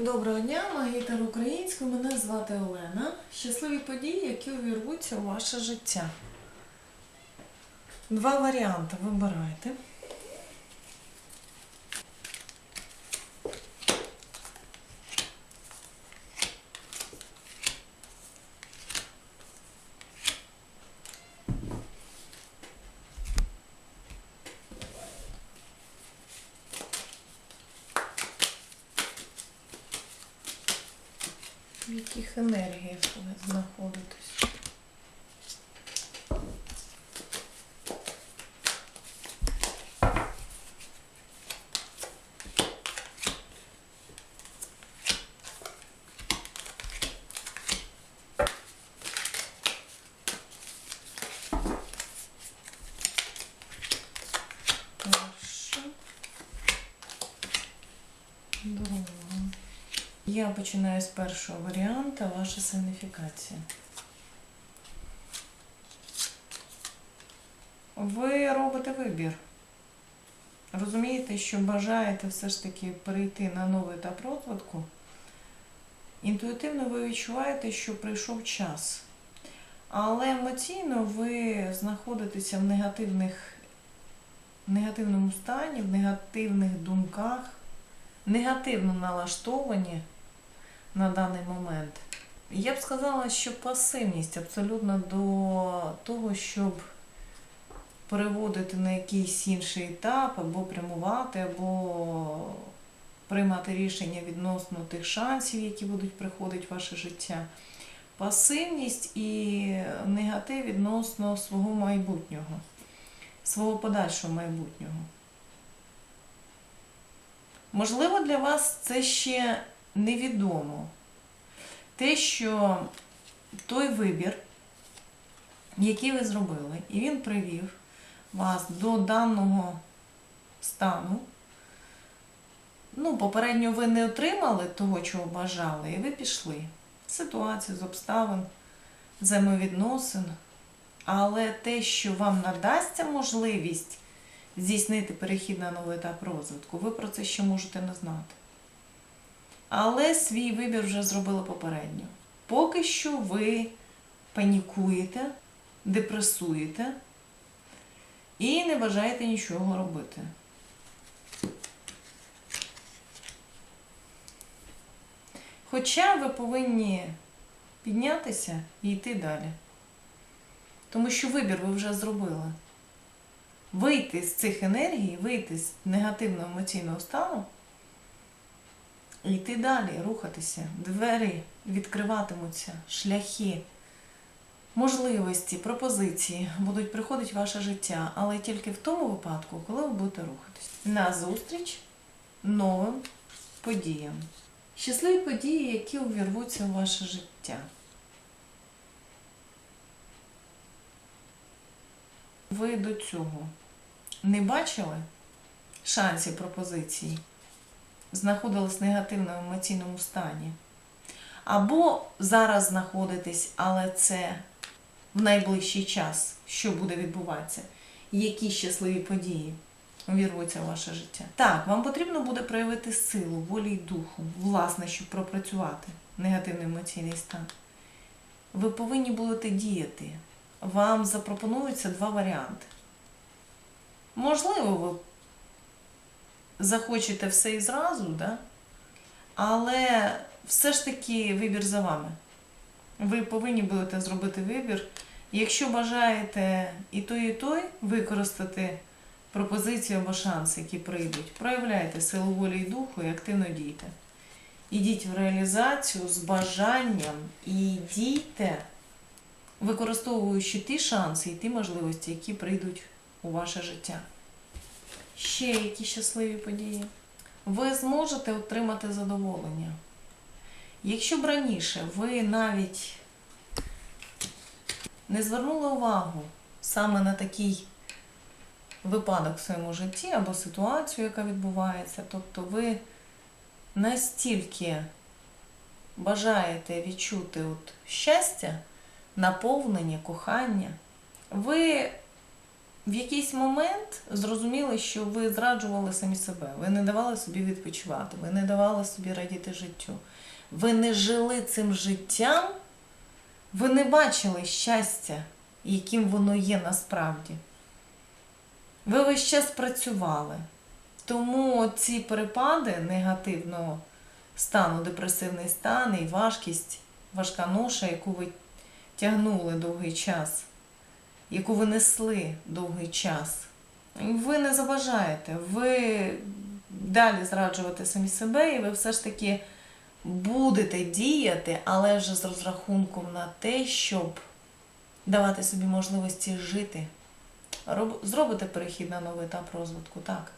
Доброго дня, магітер українською. Мене звати Олена. Щасливі події, які увірвуться у ваше життя. Два варіанти вибирайте. Яких енергіях ви знаходитесь? Перше. Друге. Я починаю з першого варіанта, ваша сигніфікація. Ви робите вибір. Розумієте, що бажаєте все ж таки перейти на новий етап розвитку. Інтуїтивно ви відчуваєте, що прийшов час. Але емоційно ви знаходитеся в негативних, негативному стані, в негативних думках, негативно налаштовані на даний момент. Я б сказала, що пасивність абсолютно до того, щоб переводити на якийсь інший етап, або прямувати, або приймати рішення відносно тих шансів, які будуть приходити в ваше життя. Пасивність і негатив відносно свого майбутнього, свого подальшого майбутнього. Можливо, для вас це ще невідомо. Те, що той вибір, який ви зробили, і він привів вас до даного стану. Ну, попередньо ви не отримали того, чого бажали, і ви пішли. З ситуації, з обставин, взаємовідносин. Але те, що вам надасться можливість здійснити перехід на новий етап розвитку, ви про це ще можете не знати. Але свій вибір вже зробили попередньо. Поки що ви панікуєте, депресуєте і не бажаєте нічого робити. Хоча ви повинні піднятися і йти далі. Тому що вибір ви вже зробили. Вийти з цих енергій, вийти з негативного емоційного стану йти далі, рухатися. Двері відкриватимуться, шляхи, можливості, пропозиції будуть приходити в ваше життя, але тільки в тому випадку, коли ви будете рухатись. На зустріч новим подіям. Щасливі події, які увірвуться в ваше життя. Ви до цього не бачили шансів пропозицій, знаходились в негативному емоційному стані. Або зараз знаходитесь, але це в найближчий час, що буде відбуватися, які щасливі події увірвуться в ваше життя. Так, вам потрібно буде проявити силу, волі й духу, власне, щоб пропрацювати негативний емоційний стан. Ви повинні будете діяти. Вам запропонуються два варіанти. Можливо, ви захочете все і зразу, да? але все ж таки вибір за вами. Ви повинні будете зробити вибір. Якщо бажаєте і той, і той використати пропозицію або шанси, які прийдуть, проявляйте силу волі і духу і активно дійте. Ідіть в реалізацію з бажанням і дійте, використовуючи ті шанси і ті можливості, які прийдуть у ваше життя. Ще які щасливі події. Ви зможете отримати задоволення. Якщо б раніше ви навіть не звернули увагу саме на такий випадок в своєму житті або ситуацію, яка відбувається, тобто ви настільки бажаєте відчути от щастя, наповнення, кохання, ви в якийсь момент зрозуміли, що ви зраджували самі себе, ви не давали собі відпочивати, ви не давали собі радіти життю. Ви не жили цим життям, ви не бачили щастя, яким воно є насправді. Ви весь час працювали. Тому ці перепади негативного стану, депресивний стан і важкість, важка ноша, яку ви тягнули довгий час, яку ви несли довгий час, ви не заважаєте. Ви далі зраджувати самі себе, і ви все ж таки будете діяти, але вже з розрахунком на те, щоб давати собі можливості жити. Зробите перехід на новий етап розвитку, так.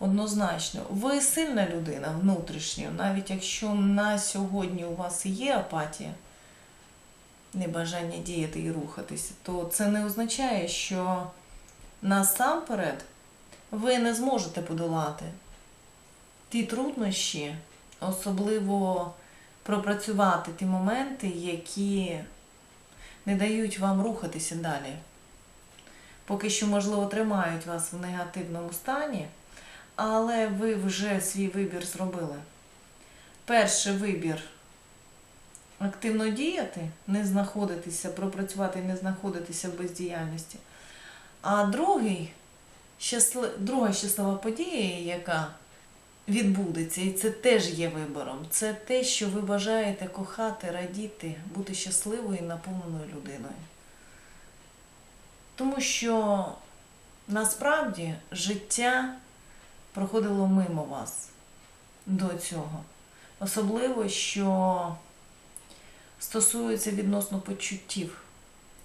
Однозначно, ви сильна людина внутрішньо, навіть якщо на сьогодні у вас є апатія, небажання діяти і рухатися, то це не означає, що насамперед ви не зможете подолати ті труднощі, особливо пропрацювати ті моменти, які не дають вам рухатися далі. Поки що, можливо, тримають вас в негативному стані, але ви вже свій вибір зробили. Перший вибір активно діяти, не знаходитися, пропрацювати і не знаходитися в бездіяльності. А другий, щасли... друга щаслива подія, яка відбудеться, і це теж є вибором. Це те, що ви бажаєте кохати, радіти, бути щасливою і наповненою людиною. Тому що насправді життя проходило мимо вас до цього. Особливо, що стосується відносно почуттів.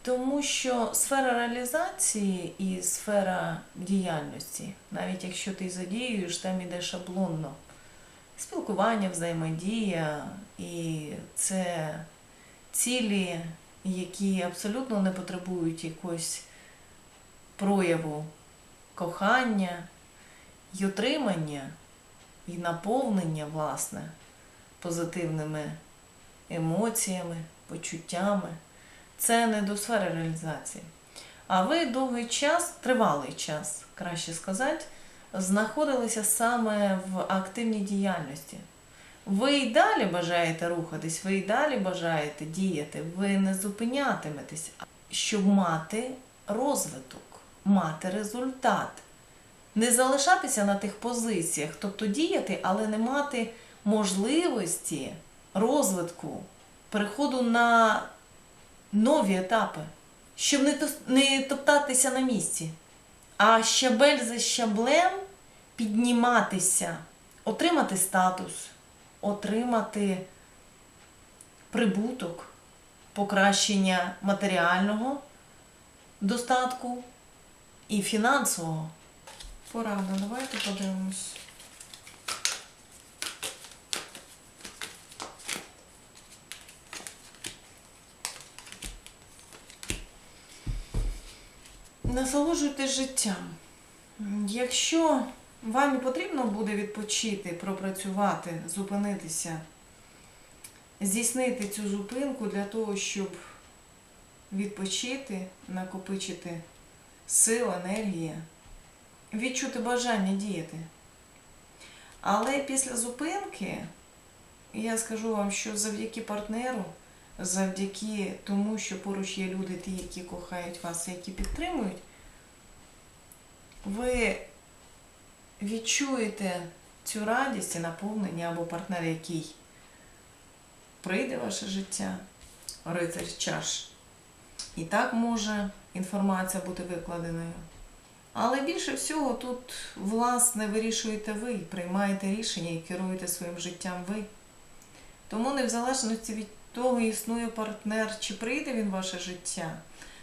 Тому що сфера реалізації і сфера діяльності, навіть якщо ти задіюєш, там іде шаблонно. Спілкування, взаємодія, і це цілі, які абсолютно не потребують якогось прояву кохання і отримання, і наповнення, власне, позитивними емоціями, почуттями. Це не до сфери реалізації. А ви довгий час, тривалий час, краще сказати, знаходилися саме в активній діяльності. Ви й далі бажаєте рухатись, ви й далі бажаєте діяти, ви не зупинятиметесь, щоб мати розвиток, мати результат. Не залишатися на тих позиціях, тобто діяти, але не мати можливості розвитку, переходу на нові етапи, щоб не, топтатися на місці, а щабель за щаблем підніматися, отримати статус, отримати прибуток, покращення матеріального достатку і фінансового. Порада, давайте подивимось. Насолоджуйтесь життям. Якщо вам і потрібно буде відпочити, пропрацювати, зупинитися, здійснити цю зупинку для того, щоб відпочити, накопичити сил, енергія, відчути бажання діяти. Але після зупинки я скажу вам, що завдяки партнеру, завдяки тому, що поруч є люди, ті, які кохають вас і які підтримують, ви відчуєте цю радість і наповнення або партнер, який прийде в ваше життя, рицар чаш. І так може інформація бути викладеною. Але більше всього тут, власне, вирішуєте ви, приймаєте рішення і керуєте своїм життям ви. Тому не в залежності від того, існує партнер, чи прийде він в ваше життя.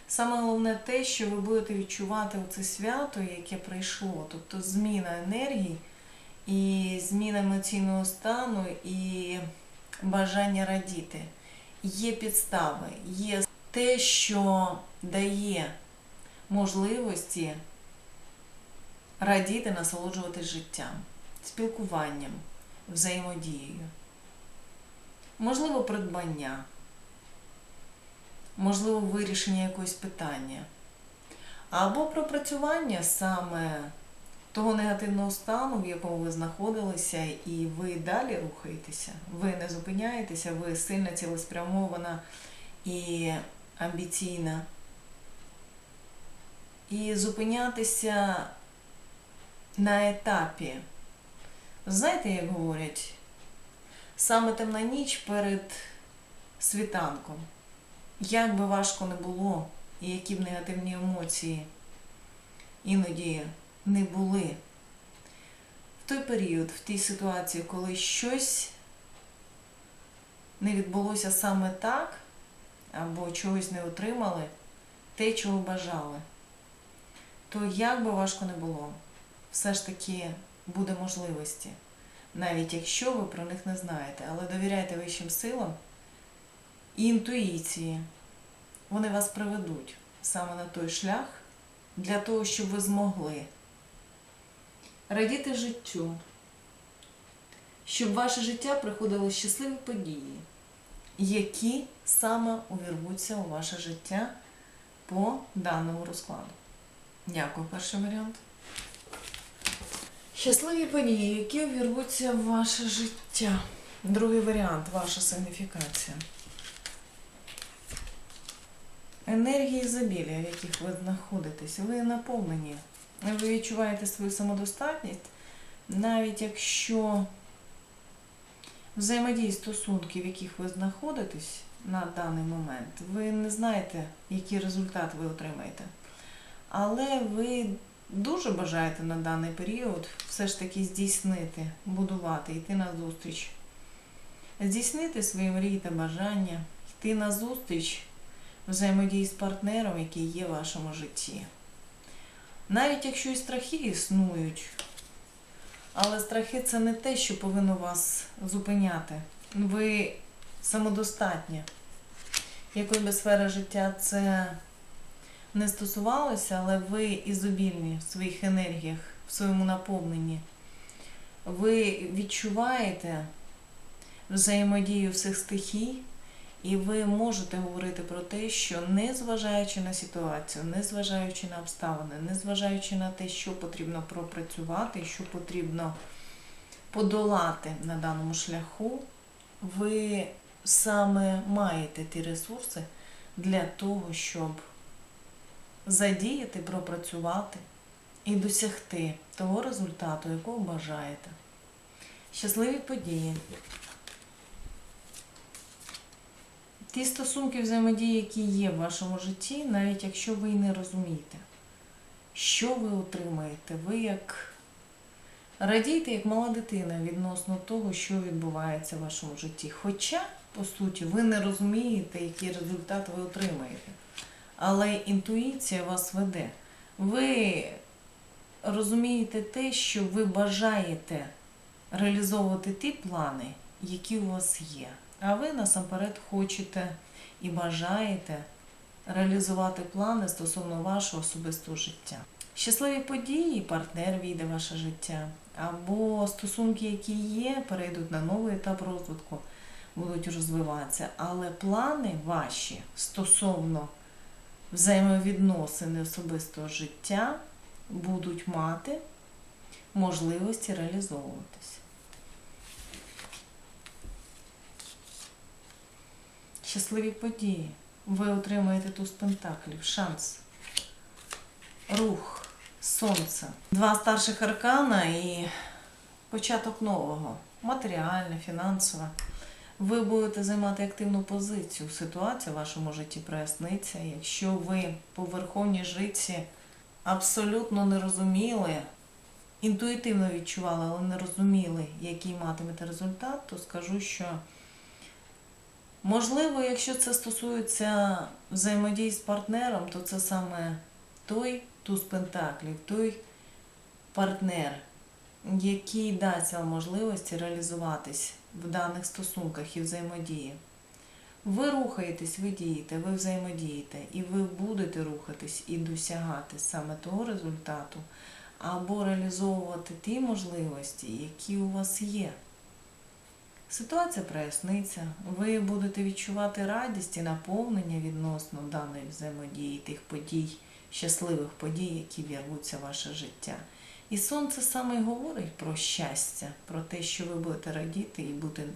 Саме головне те, що ви будете відчувати оце свято, яке прийшло, тобто зміна енергії і зміна емоційного стану і бажання радіти. Є підстави, є те, що дає можливості радіти, насолоджуватись життям, спілкуванням, взаємодією. Можливо, придбання, можливо, вирішення якогось питання. або пропрацювання саме того негативного стану, в якому ви знаходилися, і ви далі рухаєтеся. Ви не зупиняєтеся, ви сильно цілеспрямована і амбіційна. І зупинятися на етапі. Знаєте, як говорять, саме темна ніч перед світанком. Як би важко не було, і які б негативні емоції іноді не були. В той період, в тій ситуації, коли щось не відбулося саме так, або чогось не отримали, те, чого бажали, то як би важко не було, все ж таки буде можливості, навіть якщо ви про них не знаєте, але довіряйте вищим силам і інтуїції. Вони вас приведуть саме на той шлях для того, щоб ви змогли радіти життю, щоб ваше життя приходили щасливі події, які саме увірвуться у ваше життя по даному розкладу. Дякую, перший варіант. Щасливі події, які увірвуться в ваше життя. Другий варіант ваша сигніфікація. Енергії ізобілія, в яких ви знаходитесь, ви наповнені. Ви відчуваєте свою самодостатність, навіть якщо взаємодії стосунки, в яких ви знаходитесь на даний момент, ви не знаєте, який результат ви отримаєте. Але ви дуже бажаєте на даний період все ж таки здійснити, будувати, йти на зустріч, здійснити свої мрії та бажання, йти на зустріч взаємодії з партнером, який є в вашому житті. Навіть якщо і страхи існують, але страхи це не те, що повинно вас зупиняти. Ви самодостатні. Якої би сфери життя це не стосувалося, але ви ізобільні в своїх енергіях, в своєму наповненні. Ви відчуваєте взаємодію всіх стихій, і ви можете говорити про те, що незважаючи на ситуацію, незважаючи на обставини, незважаючи на те, що потрібно пропрацювати, що потрібно подолати на даному шляху, ви саме маєте ті ресурси для того, щоб задіяти, пропрацювати і досягти того результату, якого бажаєте. Щасливі події. Ті стосунки взаємодії, які є в вашому житті, навіть якщо ви і не розумієте, що ви отримаєте, ви як радійте, як мала дитина відносно того, що відбувається в вашому житті. Хоча, по суті, ви не розумієте, який результат ви отримаєте. Але інтуїція вас веде. Ви розумієте те, що ви бажаєте реалізовувати ті плани, які у вас є. А ви насамперед хочете і бажаєте реалізувати плани стосовно вашого особистого життя. Щасливі події, партнер війде в ваше життя, або стосунки, які є, перейдуть на новий етап розвитку, будуть розвиватися. Але плани ваші стосовно взаємовідносини особистого життя будуть мати можливості реалізовуватися. щасливі події. Ви отримаєте туз пентаклів, шанс, рух, сонце. Два старших аркана і початок нового, матеріальне, фінансове. Ви будете займати активну позицію. Ситуація в вашому житті проясниться. Якщо ви по верховній жриці абсолютно не розуміли, інтуїтивно відчували, але не розуміли, який матимете результат, то скажу, що Можливо, якщо це стосується взаємодії з партнером, то це саме той туз пентаклів, той партнер, який дасть вам можливості реалізуватись в даних стосунках і взаємодії. Ви рухаєтесь, ви дієте, ви взаємодієте, і ви будете рухатись і досягати саме того результату, або реалізовувати ті можливості, які у вас є. Ситуація проясниться, ви будете відчувати радість і наповнення відносно даної взаємодії, тих подій, щасливих подій, які вірвуться в ваше життя. І сонце саме говорить про щастя, про те, що ви будете радіти і будете,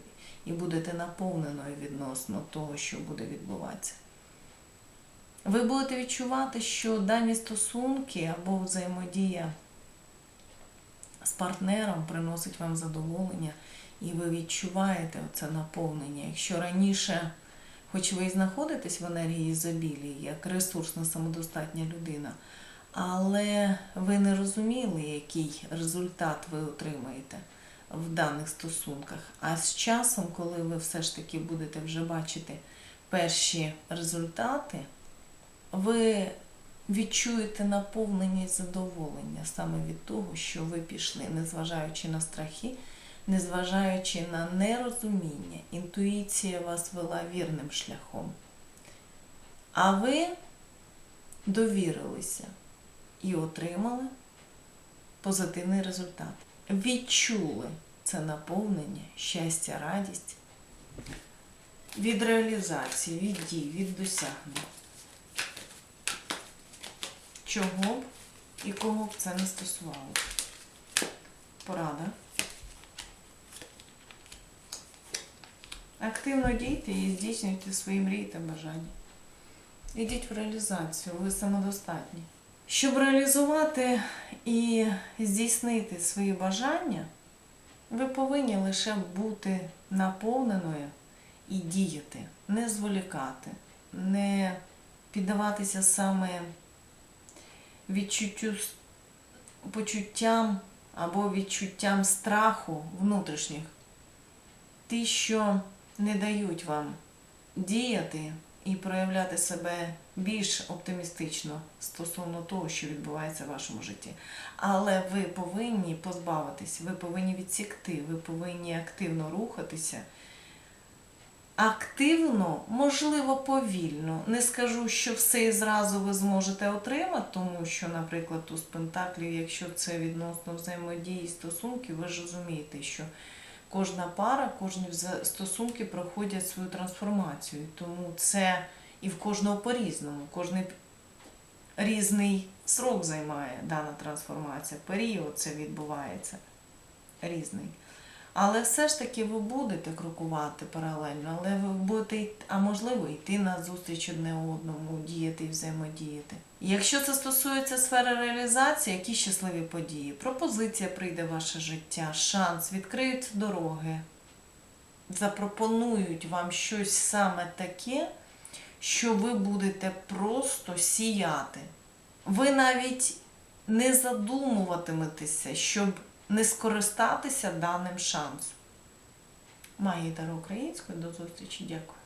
і будете наповненою відносно того, що буде відбуватися. Ви будете відчувати, що дані стосунки або взаємодія з партнером приносить вам задоволення, і ви відчуваєте це наповнення. Якщо раніше, хоч ви і знаходитесь в енергії ізобілії, як ресурсна самодостатня людина, але ви не розуміли, який результат ви отримаєте в даних стосунках. А з часом, коли ви все ж таки будете вже бачити перші результати, ви відчуєте наповненість задоволення саме від того, що ви пішли, незважаючи на страхи, незважаючи на нерозуміння, інтуїція вас вела вірним шляхом. А ви довірилися і отримали позитивний результат. Відчули це наповнення, щастя, радість від реалізації, від дій, від досягнень. Чого б і кого б це не стосувалося. Порада. Активно дійте і здійснюйте свої мрії та бажання. Ідіть в реалізацію, ви самодостатні. Щоб реалізувати і здійснити свої бажання, ви повинні лише бути наповненою і діяти, не зволікати, не піддаватися саме відчуттю, почуттям або відчуттям страху внутрішніх. Ті, що не дають вам діяти і проявляти себе більш оптимістично стосовно того, що відбувається в вашому житті. Але ви повинні позбавитись, ви повинні відсікти, ви повинні активно рухатися. Активно, можливо, повільно. Не скажу, що все і зразу ви зможете отримати, тому що, наприклад, у Пентаклів, якщо це відносно взаємодії стосунків, ви ж розумієте, що кожна пара, кожні стосунки проходять свою трансформацію. Тому це і в кожного по-різному. Кожний різний срок займає дана трансформація, період це відбувається різний. Але все ж таки ви будете крокувати паралельно, але ви будете, а можливо, йти на зустріч одне одному, діяти і взаємодіяти. Якщо це стосується сфери реалізації, які щасливі події, пропозиція прийде в ваше життя, шанс, відкриють дороги, запропонують вам щось саме таке, що ви будете просто сіяти. Ви навіть не задумуватиметеся, щоб не скористатися даним шансом. Магія Таро українською. До зустрічі. Дякую.